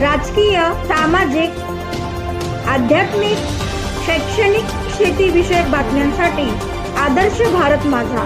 राजकीय सामाजिक आध्यात्मिक शैक्षणिक शेतीविषयक बातम्यांसाठी आदर्श भारत माझा.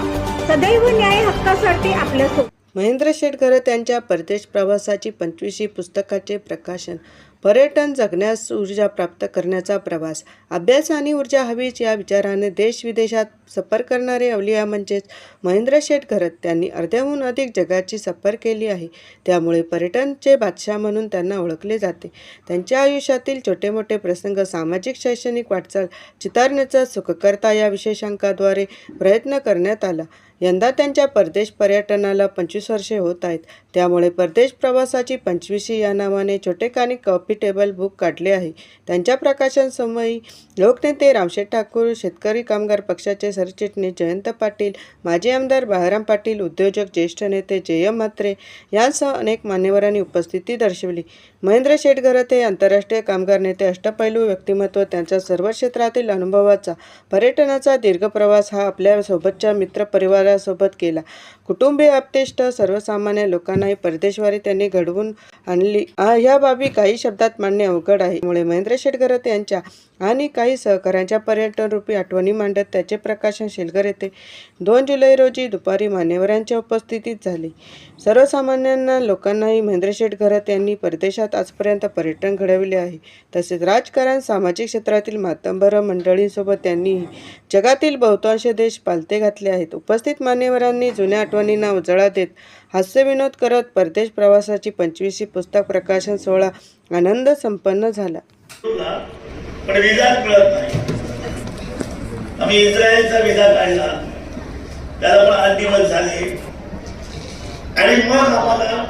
सदैव न्याय हक्कासाठी आपल्यासोबत महेंद्र शेटकर त्यांच्या परदेश प्रवासाची पंचवीशी पुस्तकाचे प्रकाशन पर्यटन जगण्यास ऊर्जा प्राप्त करण्याचा प्रवास. अभ्यास आणि ऊर्जा हवीच या विचाराने देश विदेशात सफर करणारे अवलिया म्हणजेच महेंद्र शेठ घरत त्यांनी अर्ध्याहून अधिक जगाची सफर केली आहे. त्यामुळे पर्यटनचे बादशाह म्हणून त्यांना ओळखले जाते. त्यांच्या आयुष्यातील छोटे मोठे प्रसंग सामाजिक शैक्षणिक वाटचाल चितारण्याचा सुखकर्ता या विशेषांकाद्वारे प्रयत्न करण्यात आला. यंदा त्यांच्या परदेश पर्यटनाला पंचवीस वर्षे होत आहेत. त्यामुळे परदेश प्रवासाची पंचवीशी या नावाने छोटेखानी कॉफी टेबल बुक काढले आहे. त्यांच्या प्रकाशनसमयी लोकनेते रामशेठ ठाकूर शेतकरी कामगार पक्षाचे सरचिटणीस जयंत पाटील माजी आमदार बाळाराम पाटील उद्योजक ज्येष्ठ नेते जयम म्हात्रे यांसह अनेक मान्यवरांनी उपस्थिती दर्शवली. महेंद्र शेटघरत हे आंतरराष्ट्रीय कामगार नेते अष्टपैलू व्यक्तिमत्व त्यांच्या सर्व क्षेत्रातील अनुभवाचा पर्यटनाचा दीर्घ प्रवास हा आपल्या सोबतच्या परिवारासोबत केला. कुटुंबीय आपतेष्ट सर्वसामान्य लोकांनाही परदेशवारी त्यांनी घडवून आणली. ह्या बाबी काही शब्दात मांडणे अवघड आहे. त्यामुळे महेंद्र शेटगरत यांच्या आणि काही सहकाऱ्यांच्या पर्यटन रूपी आठवणी मांडत त्याचे प्रकाशन शेलगर येथे दोन जुलै रोजी दुपारी मान्यवरांच्या उपस्थितीत झाले. सर्वसामान्यांना लोकांनाही महेंद्र शेटगरत यांनी परदेशात आजपर्यंत पर्यटन घडविले आहे. तसेच राजकारण सामाजिक क्षेत्रातील मातंबर मंडळींसोबत त्यांनी जगातील बहुतांश देश पालते घातले आहेत. उपस्थित मान्यवरांनी जुन्या आठवणींना उजाळा देत हास्यविनोद करत परदेश प्रवासाची पंचवीसी पुस्तक प्रकाशन सोहळा आनंद संपन्न झाला. पण विजाच मिळत नाही. आम्ही इस्रायलचा विजा काढला. त्याला पण आठ दिवस झाले. आणि मग आम्हाला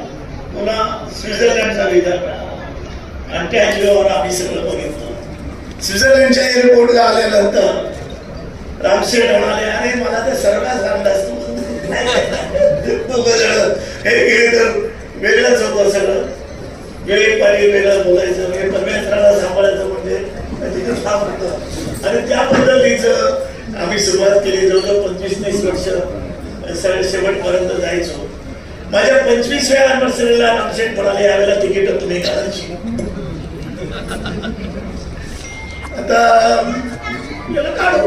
पुन्हा स्वित्झर्लंडचा विजा मिळाला. आणि त्या जीवावर आम्ही सगळं बघितलं. स्वित्झर्लंडच्या एअरपोर्टला आल्यानंतर रामशेठ म्हणाले अरे मला ते सर्वात अंदाज तू दोघं जण हे। गेले तर वेगळंच होतं सगळं वेळेपारी वेगळं बोलायचं वेळ परमेश्वराला सांभाळायचं म्हणजे तिथं काम होतं आणि त्या पद्धतीचं आम्ही सुरुवात केली जवळजवळ पंचवीस तीस वर्ष सगळे शेवटपर्यंत जायचो माझ्या पंचवीसव्या अनिव्हर्सरीला रामशेठ म्हणाले यावेळेला तिकीट तुम्ही काढायची आता काढू.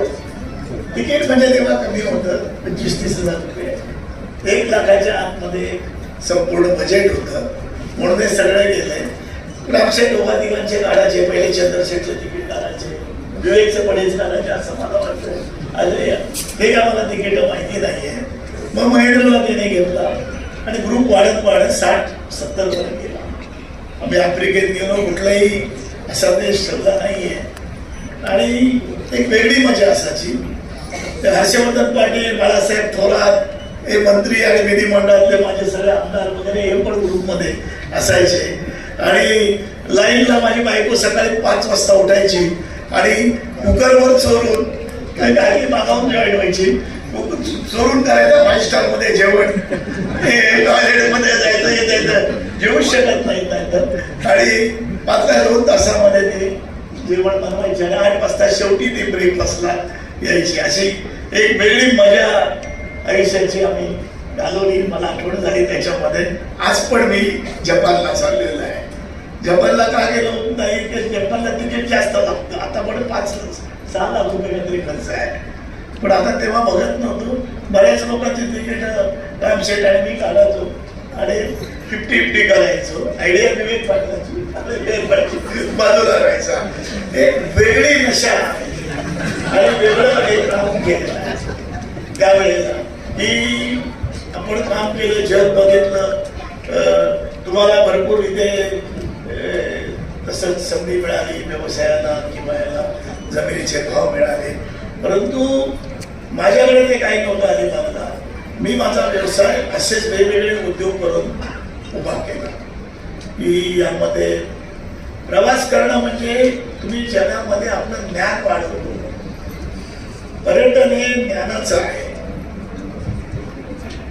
तिकीट म्हणजे तेव्हा कमी होतं पंचवीस तीस हजार रुपये. एक लाखाच्या आतमध्ये संपूर्ण बजेट होतं. म्हणून हे सगळं गेलंय. रामशेठ दोघा तिघांचे काढायचे पहिले चंद्रशेठचं तिकीट काढायचे विवेकचे पडेच काढायचे असं मला वाटतं. अरे हे का मला तिकीट माहिती नाहीये. मग महेंद्रला त्याने घेतला. आणि ग्रुप वाढत वाढत साठ सत्तर पर्यंत गेला. आम्ही आफ्रिकेत गेलो कुठलाही असा देश ठरला नाहीये. आणि एक वेगळी मजा असायची. तर हर्षवर्धन पाटील बाळासाहेब थोरात हे मंत्री आणि विधिमंडळातले माझे सगळे आमदार वगैरे हे पण ग्रुपमध्ये असायचे. आणि लाईनला माझी बायको सकाळी पाच वाजता उठायची आणि कुकरवर चोरून काही गाडी मागावून जॉईन व्हायची. चोरून करायचं फाय स्टारमध्ये जेवण. हे टॉयलेटमध्ये जायचं हे जायचं. जेवू शकत नाही तर आणि पाचव्या दोन तासामध्ये ते जेवण बनवायचे आणि आठ वाजता शेवटी ते ब्रेकफास्टला यायची. अशी एक वेगळी मजा आयुष्याची आम्ही घालवली. मला आठवण झाली त्याच्यामध्ये. आज पण मी जपानला चाललेलो आहे. जपानला का गेलो? नाही की जपानला तिकीट जास्त लागतं. आता पण पाच सहा लाख रुपये काहीतरी खर्च आहे. पण आता तेव्हा बघत नव्हतो. बऱ्याच लोकांची तिकीट रामशेठ आहे मी काढायचो. आणि फिफ्टी फिफ्टी करायचो. आयडिया विवेक पाटलाची. आणि बाजूला राहायचा. एक वेगळी नशा आणि वेगळं एक काम केलेलं त्यावेळेला. की आपण काम केलं जग बघितलं तुम्हाला भरपूर इथे तसंच संधी मिळाली व्यवसायाला किंवा याला जमिनीचे भाव मिळाले. परंतु माझ्याकडे ते काही नव्हतं आले मला. मी माझा व्यवसाय असेच वेगवेगळे उद्योग करून उभा केला. की यामध्ये प्रवास करणं म्हणजे तुम्ही जगामध्ये आपलं ज्ञान वाढवतो. पर्यटन हे ज्ञानाचं आहे.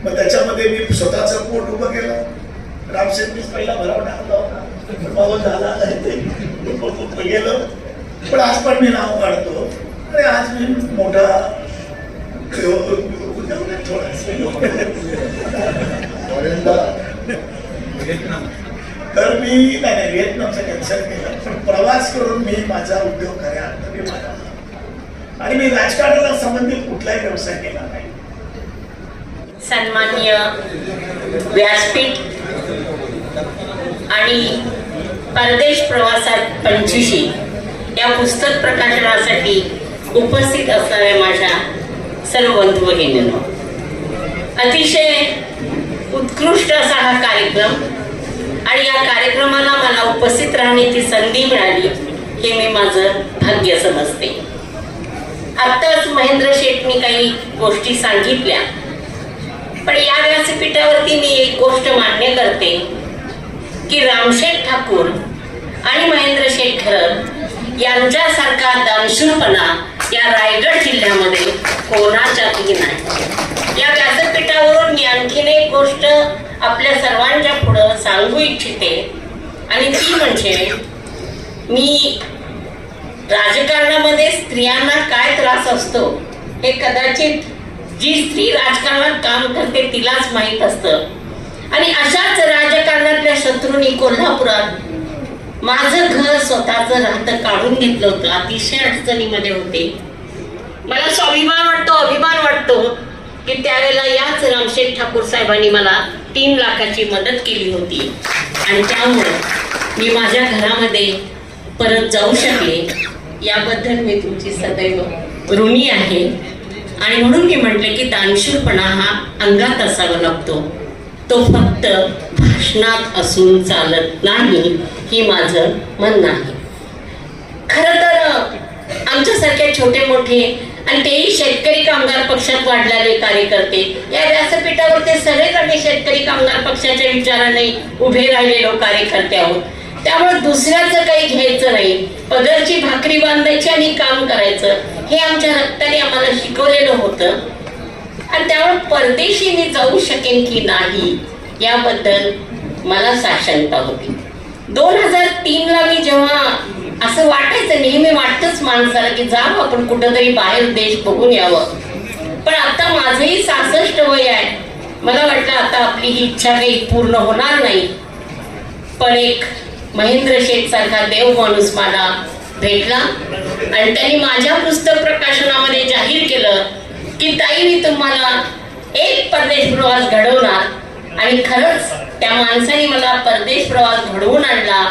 मग त्याच्यामध्ये मी स्वतःचं पोट उभं केलं. रामशेठनीच पहिला भराव टाकला होता. बाबा झाला नाही. ते पोट उभं गेलं. पण आज पण मी नाव काढतो. आणि आज मी मोठा थोडासा. तर मी नाही नाही व्हिएतनामचा कॅन्सल केला. पण प्रवास करून मी माझा उद्योग वाढवला आणि मी राजकारणाला संबंधित कुठलाही व्यवसाय केला नाही. सन्मान्य व्यासपीठ आणि परदेश प्रवासात पंचवीशी या पुस्तक प्रकाशनासाठी उपस्थित असणाऱ्या माझ्या सर्व बंधू भगिनींनो अतिशय उत्कृष्ट असा हा कार्यक्रम आणि या कार्यक्रमाला मला उपस्थित राहण्याची संधी मिळाली हे मी माझं भाग्य समजते. आत्ताच महेंद्र शेठनी काही गोष्टी सांगितल्या. पण या व्यासपीठावरती मी एक गोष्ट मान्य करते की रामशेठ ठाकूर आणि महेंद्र शेठ यांच्यासारखा दानशूरपणा या रायगड जिल्ह्यामध्ये कोणाच्यातही नाही. या व्यासपीठावरून मी आणखीन एक गोष्ट आपल्या सर्वांच्या पुढं सांगू इच्छिते आणि ती म्हणजे मी राजकारणामध्ये स्त्रियांना काय त्रास असतो हे कदाचित जी स्त्री राजकारणात काम करते तिलाच माहीत असतं. आणि अशाच राजकारणातल्या शत्रूंनी कोल्हापुरात माझं घर स्वतःचं राहतं काढून घेतलं होतं अतिशय अडचणीमध्ये होते. मला स्वाभिमान वाटतो अभिमान वाटतो की त्यावेळेला याच रामशेठ ठाकूर साहेबांनी मला तीन लाखाची मदत केली होती. आणि त्यामुळे मी माझ्या घरामध्ये परत जाऊ शकले. याबद्दल मी तुमची सदैव ऋणी आहे. आणि म्हणून मी म्हटले की दानशूरपणा हा अंगात असावा लागतो. तो फक्त भाषणात असून चालत नाही ही माझं म्हणणं आहे. खरं तर आमच्यासारखे छोटे मोठे आणि तेही शेतकरी कामगार पक्षात वाढलेले कार्यकर्ते या व्यासपीठावर ते सगळेच आम्ही शेतकरी कामगार पक्षाच्या विचाराने उभे राहिलेलो कार्यकर्ते आहोत. त्यामुळे दुसऱ्याचं काही घ्यायचं नाही. पदरची भाकरी बांधायची आणि काम करायचं. हे आमच्या रक्ताने आम्हाला शिकवलेलं होतं. आणि त्यामुळे परदेशी मी जाऊ शकेन की नाही याबद्दल मला साशंकता होती. दोन हजार तीनला मी जेव्हा असं वाटायचं नेहमी वाटतच माणसाला की जावं आपण कुठंतरी बाहेर देश बघून यावं. पण आता माझंही सासष्ट वय आहे. मला वाटलं आता आपली ही इच्छा काही पूर्ण होणार नाही. पण एक महेंद्र शेठ सारखा देव माणूस मला भेटला. आणि त्यांनी माझ्या पुस्तक प्रकाशनामध्ये जाहीर केलं की ताई मी तुम्हाला एक परदेश प्रवास घडवणार आणि खरंच त्या माणसाने मला परदेश प्रवास घडवून आणला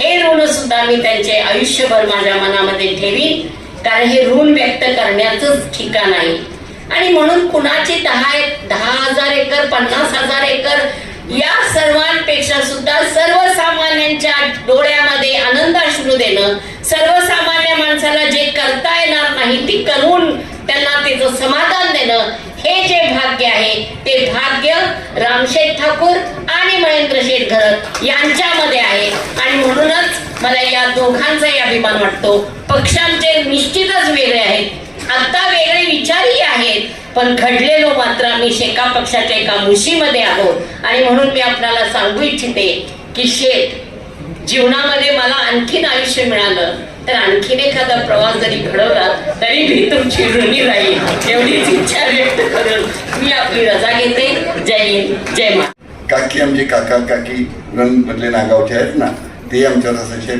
हे ऋण सुद्धा मी त्यांचे आयुष्यभर माझ्या मनामध्ये ठेवीन कारण हे ऋण व्यक्त करण्याचंच ठिकाण आहे. आणि म्हणून कुणाची दहा दहा हजार एकर पन्नास हजार एकर या सर्वांपेक्षा सुद्धा सर्वसामान्यांच्या डोळ्यामध्ये आनंद अश्रू देणं सर्वसामान्य माणसाला जे करता येणार नाही ते करून त्यांना त्याचं समाधान देणं हे जे भाग्य आहे ते भाग्य रामशेठ ठाकूर आणि महेंद्र शेठ घरत यांच्यामध्ये आहे. आणि म्हणूनच मला या दोघांचाही अभिमान वाटतो. पक्षांचे निश्चितच वेगळे आहेत. आता वेगळे विचारही आहेत. पण घडलेलो मात्र आम्ही शेका पक्षाच्या एका मुशीमध्ये आहोत. आणि म्हणून मी आपल्याला सांगू इच्छिते की शेत जीवनामध्ये मला आणखीन आयुष्य मिळालं तर आणखीन एखादा प्रवास जरी घडवला तरी मी तुमची ऋणी राहील एवढीच इच्छा व्यक्त करून मी आपली रजा घेते. जय हिंद जय मा काकी आमचे काका काकी मधले नागावचे आहेत ना ते आमच्या रसाचे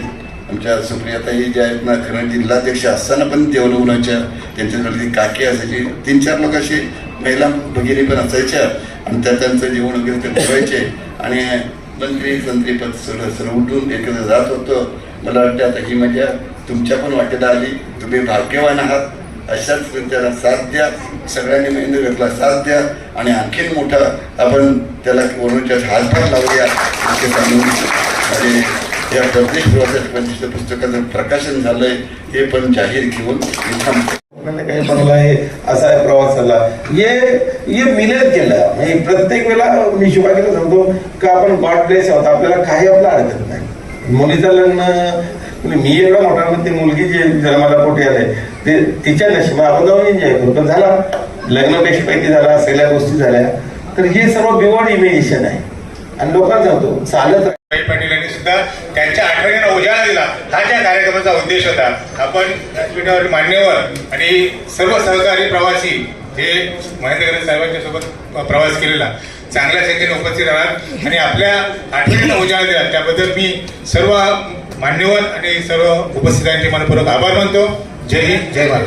आमच्या सुप्रियाताई ज्या आहेत ना खरं म्हणजे जिल्हाध्यक्ष असताना पण देवलवनाच्या त्यांच्याकडे काकी असायची तीन चार लोक असे महिला भगिनी पण असायच्या. आणि त्या त्यांचं जेवण वगैरे ते बघायचे आणि मंत्री मंत्रीपद सर्व सर्व उठून एकत्र जात होतं. मला वाटतं आता ही मजा तुमच्या पण वाटेला आली. तुम्ही भाग्यवान आहात. अशाच त्याला साथ द्या. सगळ्यांनी महेंद्रगडला साथ द्या. आणि आणखीन मोठा आपण त्याला कोरोनाच्या हातभार लावूया. असे सांगून आणि या प्रत्येक प्रवासाच्या पंचवीसच्या पुस्तकाचं प्रकाशन झालंय हे पण जाहीर घेऊन काही बनला आहे असा आहे प्रवास झाला ये ये मिळत गेलं. म्हणजे प्रत्येक वेळेला मी शिवाजीला सांगतो का आपण गॉड ब्लेस आहोत. आपल्याला काही आपला अडचण नाही. मुलीचं लग्न म्हणजे मी एवढा मोठा ना ती मुलगी जी जन्माला पोटी आले ते तिच्या नशिबा आपण जाऊन एन्जॉय करू. पण झाला. लग्न बेशपैकी झाला सगळ्या गोष्टी झाल्या. तर हे सर्व बिवॉड इमेजिशन आहे. आणि लोकांना होतो. चालत पाटील यांनी सुद्धा त्यांच्या आठवणींना उजाळा दिला. हा त्या कार्यक्रमाचा उद्देश होता. आपण व्यासपीठावर मान्यवर आणि सर्व सहकारी प्रवासी हे महेंद्र साहेबांच्या सोबत प्रवास केलेला. चांगल्या संख्येने उपस्थित राहणार. आणि आपल्या आठवणींना उजाळा दिला. त्याबद्दल मी सर्व मान्यवर आणि सर्व उपस्थितांचे मनपूर्वक आभार मानतो. जय हिंद जय भारत.